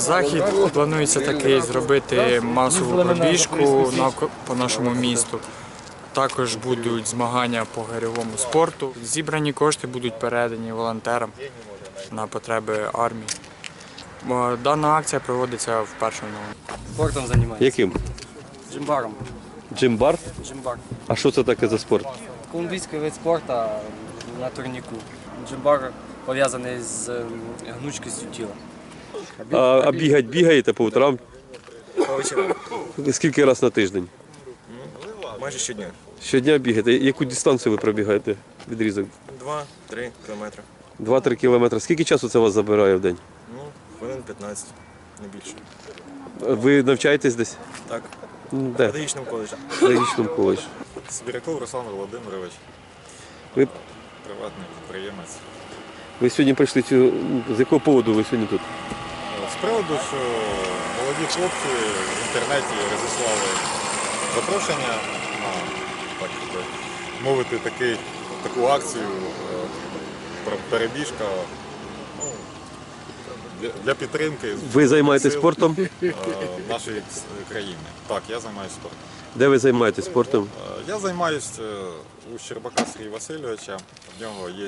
Захід планується такий зробити масову пробіжку по нашому місту. Також будуть змагання по гирьовому спорту. Зібрані кошти будуть передані волонтерам на потреби армії. Дана акція проводиться вперше в новому. Спортом займаюся. Яким? Джимбаром. Джимбар? Джимбар. А що це таке за спорт? Колумбійський вид спорту на турніку. Джимбар пов'язаний з ем, гнучкістю тіла. А, а бігать бігаєте по утрам? Скільки разів на тиждень? Майже щодня. Щодня бігаєте. Яку дистанцію ви пробігаєте? Відрізок? 2-3 кілометри. 2-3 кілометри. Скільки часу це вас забирає в день? Ну, хвилин 15, не більше. Ви навчаєтесь десь? Так, М, в Де? педагогічному коледжі. В педагогічному коледжі. Сибіряков Руслан Володимирович, Ви, приватний підприємець. ви сьогодні прийшли цю. З якого поводу ви сьогодні тут? З приводу, що молоді хлопці в інтернеті розіслали запрошення на так би мовити такий, таку акцію е, про перебіжка ну, для, для підтримки Ви займаєтесь сил, спортом? е, нашої країни. Так, я займаюся спортом. Де ви займаєтесь спортом? Е, Я займаюся у Щербака Сергія Васильовича. В нього є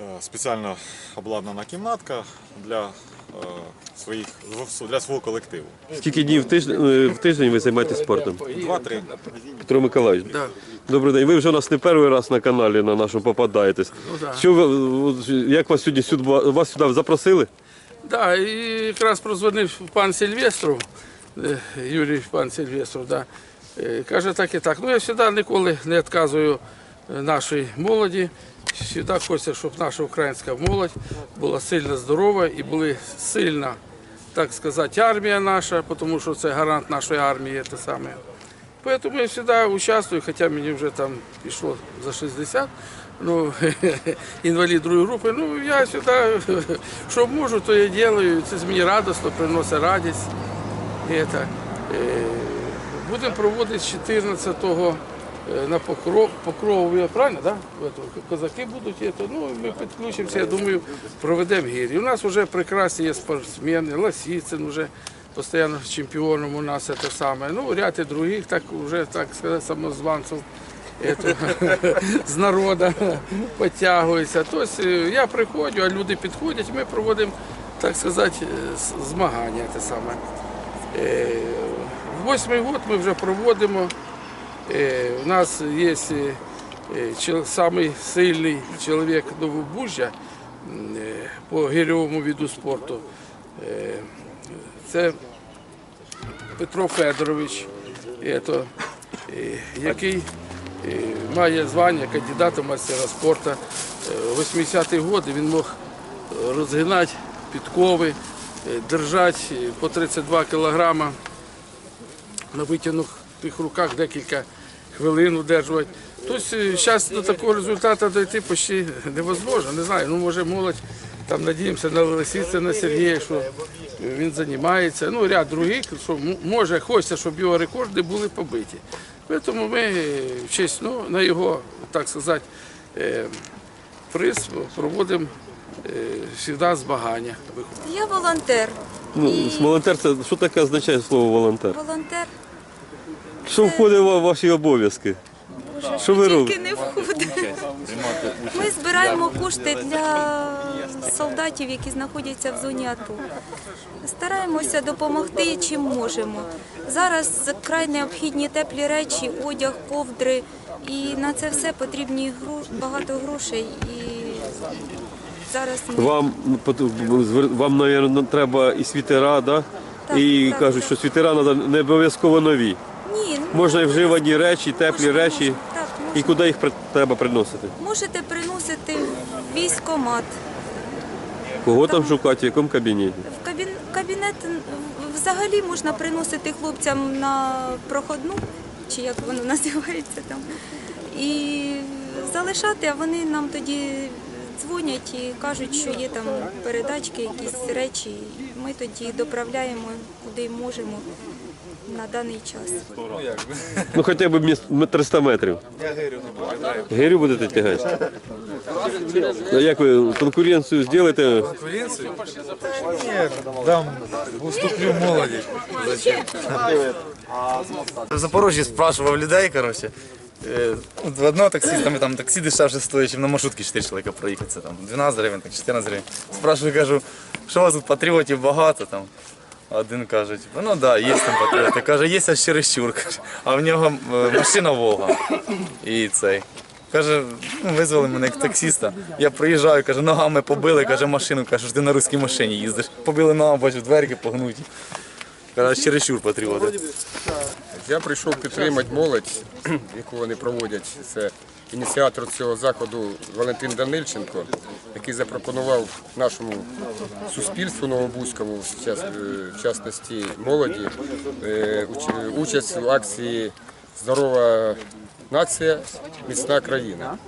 е, спеціально обладнана кімнатка для своїх для свого колективу. Скільки днів в тиждень, е, в тиждень ви займаєтесь спортом? Два-три. Петро Миколаївич. Добрий день. Ви вже у нас не перший раз на каналі на нашому попадаєтесь. Що ви, як вас сьогодні сюди, вас сюди запросили? Да, і якраз прозвонив пан Сильвестров, е, Юрій пан Сильвестров, да. Е, каже так і так. Ну я завжди ніколи не відказую нашій молоді. Завжди хочеться, щоб наша українська молодь була сильно здорова і була сильна, так сказати, армія наша, тому що це гарант нашої армії, те саме. Поэтому я всегда участвую, хотя мені вже там пішло за 60, ну, інвалід другої групи, ну, я сюди, що можу, то я делаю, це мені радісно, приносить радість. Е, будемо проводити 14-го е, на покров, покрову, я правильно, да? Козаки будуть, це, ну, ми підключимося, я думаю, проведемо гірі. У нас вже прекрасні є спортсмени, Ласіцин вже постійно чемпіоном у нас це саме. Ну, ряд і других, так вже, так сказати, самозванців. З народу підтягуються. Тобто е, я приходжу, а люди підходять, ми проводимо, так сказати, е, змагання. Те саме. Е, Восьмий год ми вже проводимо. Е, У нас є е, самий сильний чоловік Новобужжя по гірьовому віду спорту. Це Петро Федорович, який має звання кандидата в мастера спорту. В 80-ті роки він мог розгинати підкови, держати по 32 кілограма на витягнутих руках декілька хвилин удержувати. Тобто зараз до такого результату дійти почти невозможно. Не знаю, ну може молодь, там надіємося на Лисиця, на Сергія, що він займається. Ну, ряд других, що може хочеться, щоб його рекорди були побиті. Тому ми е, в честь, ну, на його, так сказати, е, приз проводимо е, завжди змагання. Я волонтер. Ну, І волонтер, це що таке означає слово волонтер? волонтер Що входить в ваші обов'язки? Що ви тільки робите? не входить. Ми збираємо кошти для солдатів, які знаходяться в зоні АТО. Стараємося допомогти чим можемо. Зараз край необхідні теплі речі, одяг, ковдри. І на це все потрібні багато грошей. І зараз ми Вам, вам, мабуть, треба і світера, да? Так, і так, кажуть, так. що світера треба не обов'язково нові. Можна і вживані речі, теплі можна, речі. можна. Так, І куди їх при- треба приносити? Можете приносити в військомат. Кого там шукати, в якому кабінеті? В кабін... кабінет м, взагалі можна приносити хлопцям на проходну, чи як воно називається там, і залишати, а вони нам тоді дзвонять і кажуть, що є там передачки, якісь речі. Ми тоді доправляємо куди можемо на даний час. Ну хоча б 300 метрів. Я гирю не буваю. Гирю будете тягати? А як ви конкуренцію зробите? Конкуренцию? Нет, дам, уступлю молоді. Зачем? В Запорожжі спрашивав людей, коротше. Е, ну, В одного таксиста, ми там таксі дешевше стоїть, ніж на маршрутці 4 чоловіка проїхатися. Там 12 гривень, так 14 гривень. Спрашиваю, кажу, що у вас тут патріотів багато там. Один каже, типу, ну так, да, є там патріоти. Каже, є аж чересчур. А в нього е, машина Волга. І цей. Каже, ну, визвали мене як таксиста. Я приїжджаю, каже, ногами побили, каже, машину, каже, ти на руській машині їздиш. Побили ногами, бачу, дверки погнуті. Каже, аж чересчур патріоти. Я прийшов підтримати молодь, яку вони проводять. Це ініціатор цього заходу Валентин Данильченко, який запропонував нашому суспільству Новобузькому, в е, частності молоді, е, участь в акції Здорова нація, міцна країна.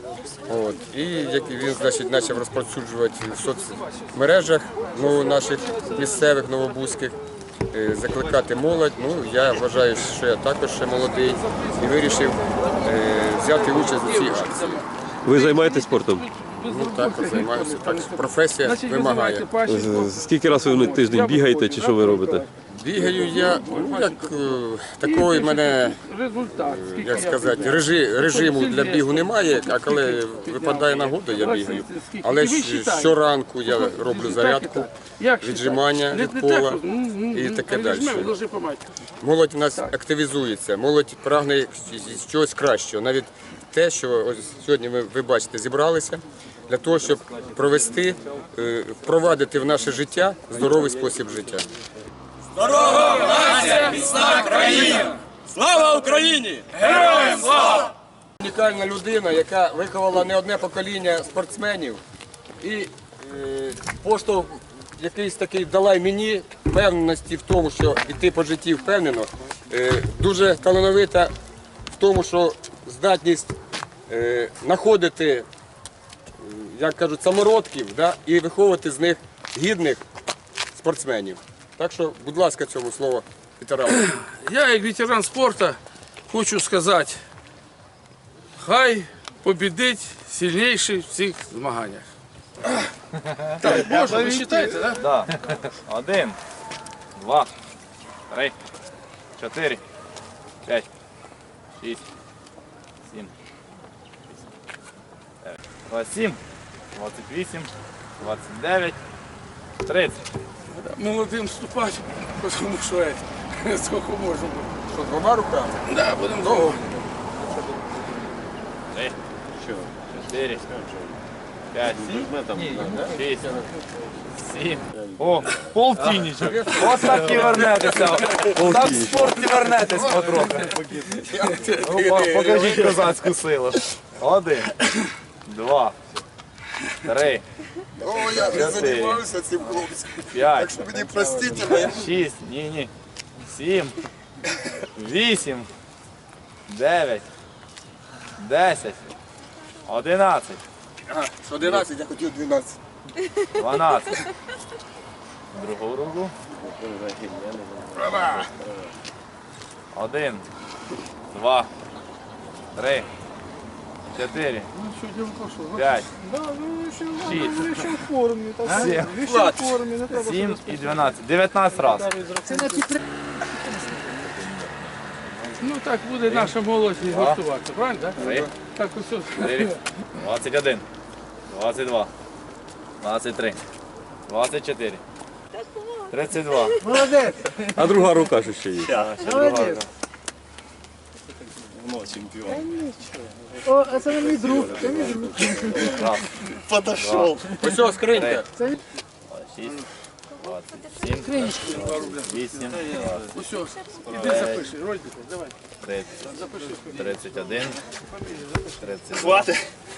От. І він значить, почав розповсюджувати в соцмережах ну, наших місцевих новобузьких, е, закликати молодь. Ну, я вважаю, що я також ще молодий і вирішив взяти участь у цій акції. Ви займаєтесь спортом? Ну так, займаюся. Так, професія вимагає. Скільки разів ви на тиждень бігаєте чи що ви робите? Бігаю я, ну як е, такої мене як сказати, режи, режиму для бігу немає, а коли випадає нагода, я бігаю. Але щоранку я роблю зарядку, віджимання від пола і таке далі. Молодь у нас активізується, молодь прагне чогось кращого. Навіть те, що ось сьогодні ви, ви бачите, зібралися для того, щоб провести, е, впровадити в наше життя здоровий спосіб життя. Унікальна людина, яка виховала не одне покоління спортсменів і е, поштовх якийсь такий дала й мені впевненості в тому, що йти по житті впевнено. Е, дуже талановита в тому, що здатність е, знаходити, е, як кажуть, самородків да, і виховувати з них гідних спортсменів. Так що, будь ласка, цьому слово ветерану. Я, як ветеран спорту, хочу сказати, хай побідить сильніший в цих змаганнях. Так, Боже, ви вважаєте, так? Да. Один, два, три, чотири, п'ять, шість, сім, дев'ять. Двадцять сім, двадцять вісім, двадцять дев'ять, тридцять. Молодим вступати, тому що е, скільки можна буде. Що, двома руками? Да, будемо довго. Три, чотири, п'ять, шість, сім. О, полтинничок. Ось так і вернетеся. Так в спорті вернетесь потрохи. Ну, Покажіть козацьку силу. Один, два, три, О, я Чотири. займаюся цим хлопцем. п'ять, Так що Мені простите, шість, ні, ні, сім, вісім, дев'ять, десять, одинадцять, 11, я хотів 12. 12. Другу руку. Один, два, три, чотири, п'ять, шість, сім, сім і 12. 19 разів. Ну так буде наша молодь і готуватися, правильно? Так, Три, так усе. чотири, 21, 22, 23, 24, 32. А друга рука що ще є. Ось ось скринька. 6, 27, 8, Усе, іди запиши, Рольдик, давай. 30, 31, 32,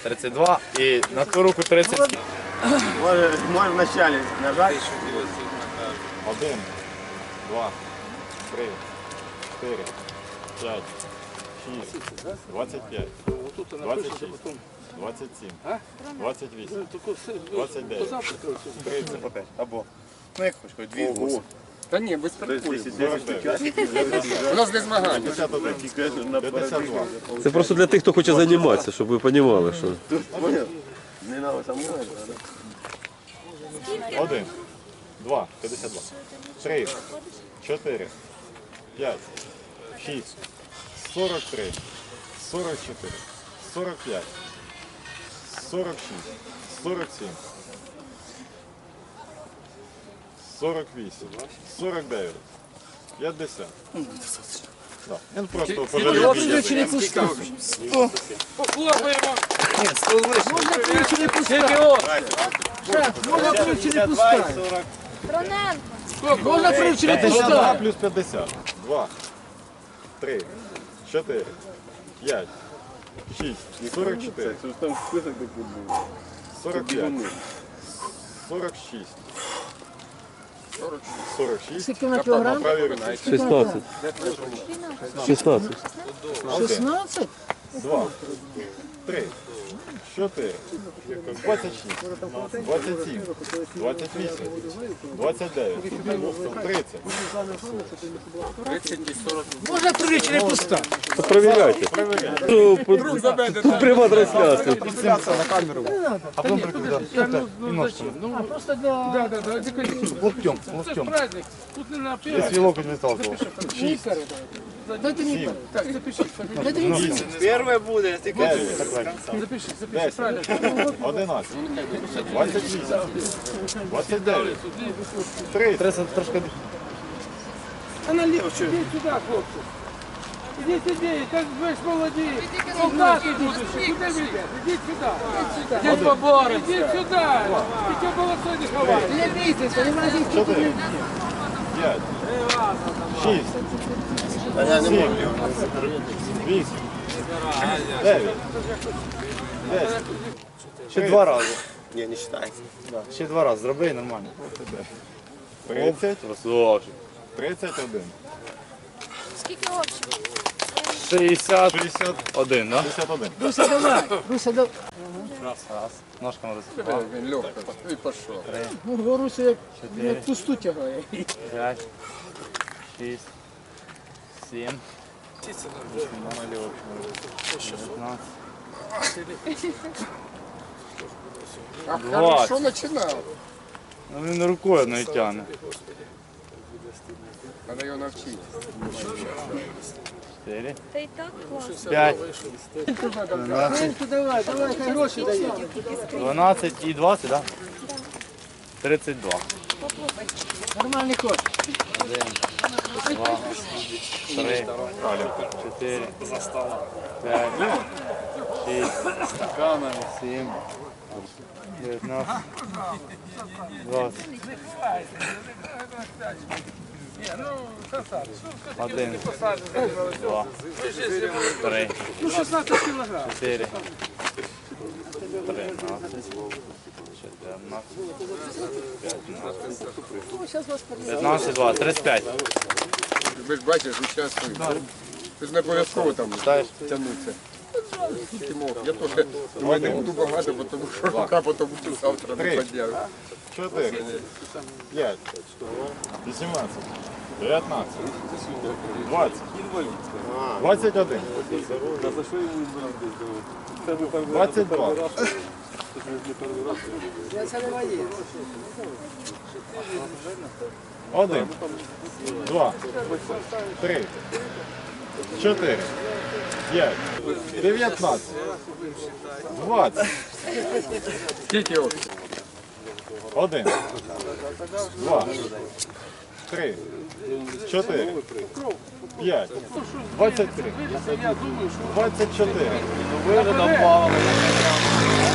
32 і на ту руку 30. Може, може вначалі нажати. Один, два, три, чотири, п'ять, шість, двадцять п'ять, двадцять шість, двадцять сім, двадцять вісім, Таку все, двадцять дев'ять, позавтракали. тридцять, Або. хоч хоч дві восьми. Та ні, без приколів. У нас не змагання. 52. Це просто для тих, хто хоче займатися, щоб ви розуміли, що. Один, два, 52. Три, чотири, п'ять, шість, 43, 44, 45, 46, 47, 48, 49, 50. Да. Він просто пожалів. Похлопаємо. Можна привчити 52 плюс 50. 2, 3, 4, 5, 6, 44, 45, 46, 46, Скільки на кілограм? на правій руці. 16. 16. 16? 2, 3, 4, 26, 27, 28, 29, 30. Можна привчити не пуста. Провіряйте. Ну, по- Пряма трансляція. А потім прикидай. А просто для... Да, да, да, тільки Локтем, це праздник. Тут не написано. Свій локоть не сталкував. Дайте мені Так, запишіть. Дайте мені Запишіть, запишіть, правильно. 11, 28, 29, 30. Треба трошки А наліво що? Ідіть сюди, хлопці. Ідіть сюди, як ви ж молоді. Солдати будуть. Куди ви йдете? Ідіть сюди. Ідіть поборемося. Ідіть сюди. Тільки молодці не ховайте. Не бійтеся, не разі 4, 5, 6, 7, 8, 9, 10. ще два рази. Ні, не вважай. Ще два рази зроби і нормально. 30, Красавчик. 31, Скільки общих? 61, да? 61. Руся, давай. Руся, давай. Ножками розсипав. Він легко. І пішов. Ну, Руся як, як пусту тягає. 5, 6, 7, 19, А хорошо починав. Ну він рукою одною тягне. Треба його навчити. 4, Та й так класно. 5, Женьку, давай, давай, хай гроші дає. 12 і 20, да? 32. Нормальний кошт. 3, 4, 5, 6, 7, 19, 20, 1, 2, 3, Ну, 16 кілограм. 4, 13, 14, 15, 20, 35. Ви ж бачиш, участвуєте. Ти ж не обов'язково там Читаєш? тягнутися. Скільки мог. Я теж не буду багато, бо тому що рука потім завтра не підняв. 4, 5, 18, 19, 20, 21, 22, 1, 2, 3, 4, 5, 19, 20, Скільки от? 1, 2, 3, 4, 5, 23, 24,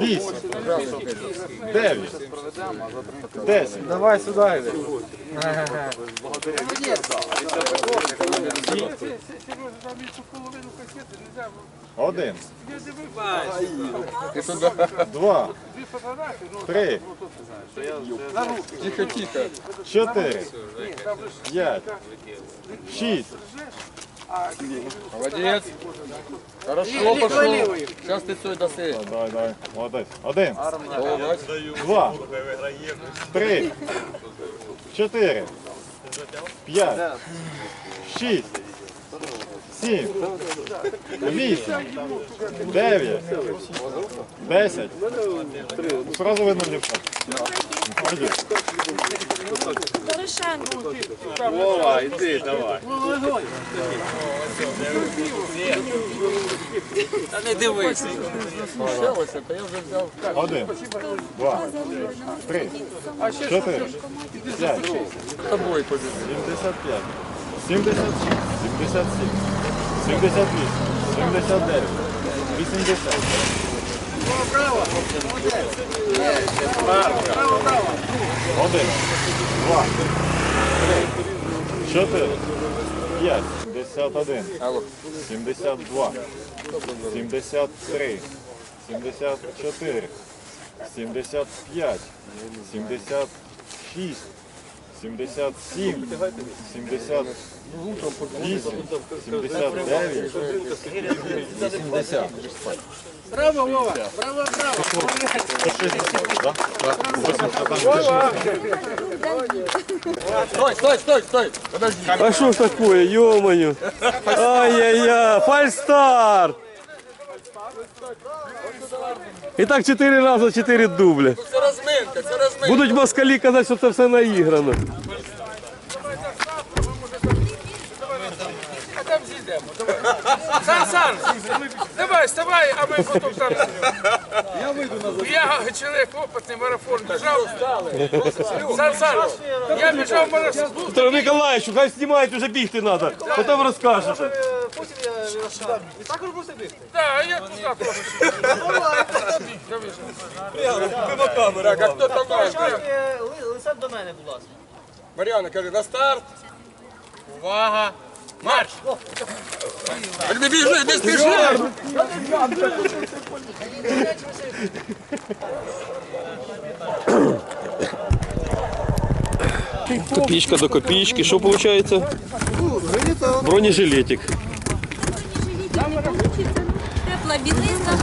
вісім, дев'ять, десять. Давай сюди йди. Один, два, три, Тихо, тихо. чотири, п'ять, шість, Молодець. Хорошо, пошел. Зараз ти цей даси. Давай, давай, молодець. Один, два, три, чотири, п'ять, шість, сім, вісім, дев'ять, десять. Сразу видно дівчат. Молодець. Порошенко. Вова, йди, давай. Та не дивись. Смущалося, та я вже взяв. Один, два, три, чотири, п'ять, тобою побіг. 75, 76, 77, 78, 79, 80. Один, два, чотири, п'ять, 51, Алло. 72, 73, 74, 75, 76, 77, 78, 79, 80. Браво, Вова! Браво, браво! Стой, стой, стой, стой. Подожди. А ж такое, ё-моё? Ай-яй-яй, фальстарт! І так чотири рази чотири дубля. Це розминка, це розминка. Будуть москалі казати, що це все наіграно. А там зійдемо. Давай. Сан Сан, давай, вставай, а ми потім там. Я вийду назад. Я чоловік опитний марафон біжав. Сан Сан, я біжав марафон. Петро Миколаївич, хай знімають, вже бігти треба. Потім розкажете. Так, а я туди теж. Так, а хто там має? Лише до мене, будь ласка. Мар'яна каже, на старт. Увага! Марш! Так не біжи, не спіши. Копійка до копійки. Що виходить? Бронежилетик. Тепла білизна. Це вже як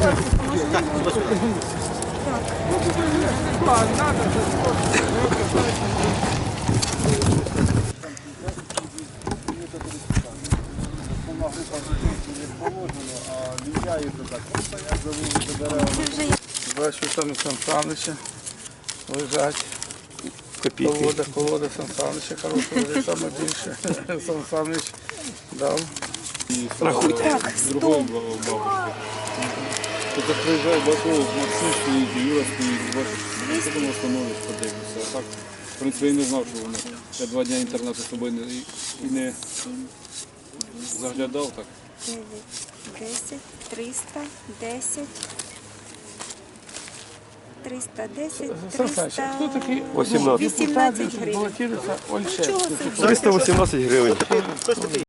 Бачу, там Сан Санича лежать. Копійки. Колода, колода Сан Санича, хороша, вже саме більше. Сан Санич дав. Тут як приїжджає Баков, Максим стоїть, Юра стоїть, бачиш, потім остановиш, подивишся. А так, в принципі, я не знав, що воно. Я два дні інтернету з собою не, і не заглядав так. 10, 300, 10, 310, Сан Санич, хто 300, такий? 18. 18 гривень. Балотірується Ольшевський. 318 гривень.